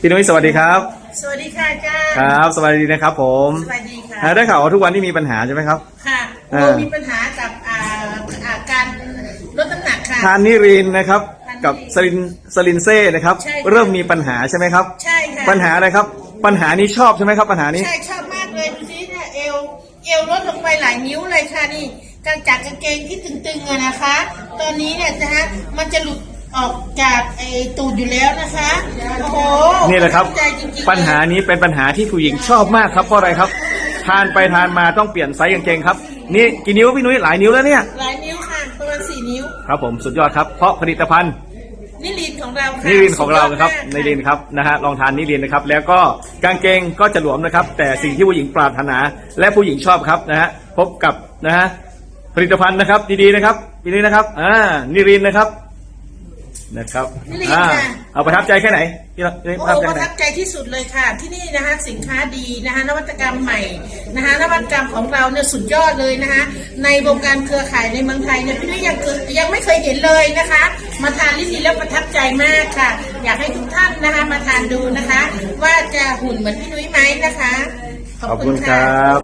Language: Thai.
พี่นุ้ยสวัสดีครับ สวัสดีค่ะอาจารย์ครับ สวัสดีนะครับผมสวัสดีค่ะอ่าได้ข่าวว่าทุกวันนี้มีปัญหาใช่ไหมครับ ค่ะอ่าเรามีปัญหากับอ่าอ่าการลดน้ำหนักค่ะ ทานนิรินนะครับทานนิรินกับสลินสลินเซ่นะครับ ใช่ค่ะ เริ่มมีปัญหาใช่ไหมครับ ใช่ค่ะปัญหาอะไรครับ ปัญหานี้ชอบใช่ไหมครับ ปัญหานี้ ใช่ชอบมากเลยดูสิเนี่ยเอวเอวลดลงไปหลายนิ้วเลยค่ะนี่กางจากกางเกงที่ตึงๆอะนะคะ ตอนนี้เนี่ยนะฮะมันจะหลุด ออกจากไอ้ตูดอยู่แล้วนะคะ โอ้โหนี่แหละครับภูมิใจจริงๆปัญหานี้เป็นปัญหาที่ผู้หญิงชอบมากครับเพราะอะไรครับ ทานไปทานมาต้องเปลี่ยนไซส์กางเกงครับ นี่กี่นิ้วพี่นุ้ยหลายนิ้วแล้วเนี่ยหลายนิ้วค่ะประมาณสี่นิ้ว ครับผมสุดยอดครับเพราะผลิตภัณฑ์นิลินของเราค่ะนิรินของเรานะครับสุดยอดมากนิรินครับนะฮะลองทานนิรินนะครับ แล้วก็กางเกงก็จะหลวมนะครับ แต่สิ่งที่ผู้หญิงปรารถนา และผู้หญิงชอบครับนะฮะพบกับนะฮะผลิตภัณฑ์นะครับดีๆนะครับปีนี้นะครับอ่านิรินนะครับ นะครับนิรินอ่าค่ะ เอาประทับใจแค่ไหนพี่พี่โอ้ประทับโหใจปแค่ไหนระทับใจที่สุดเลยค่ะ ที่นี่นะคะสินค้าดีนะคะนวัตกรรมใหม่นะคะนวัตกรรมของเราเนี่ยสุดยอดเลยนะคะในวงการเครือข่ายในเมืองไทยเนี่ยพี่นุ้ยยังเคยยังไม่เคยเห็นเลยนะคะ มาทานลิลีแล้วประทับใจมากค่ะ อยากให้ทุกท่านนะคะมาทานดูนะคะ ว่าจะหุ่นเหมือนพี่นุ้ยไหมนะคะ ขอบคุณครับ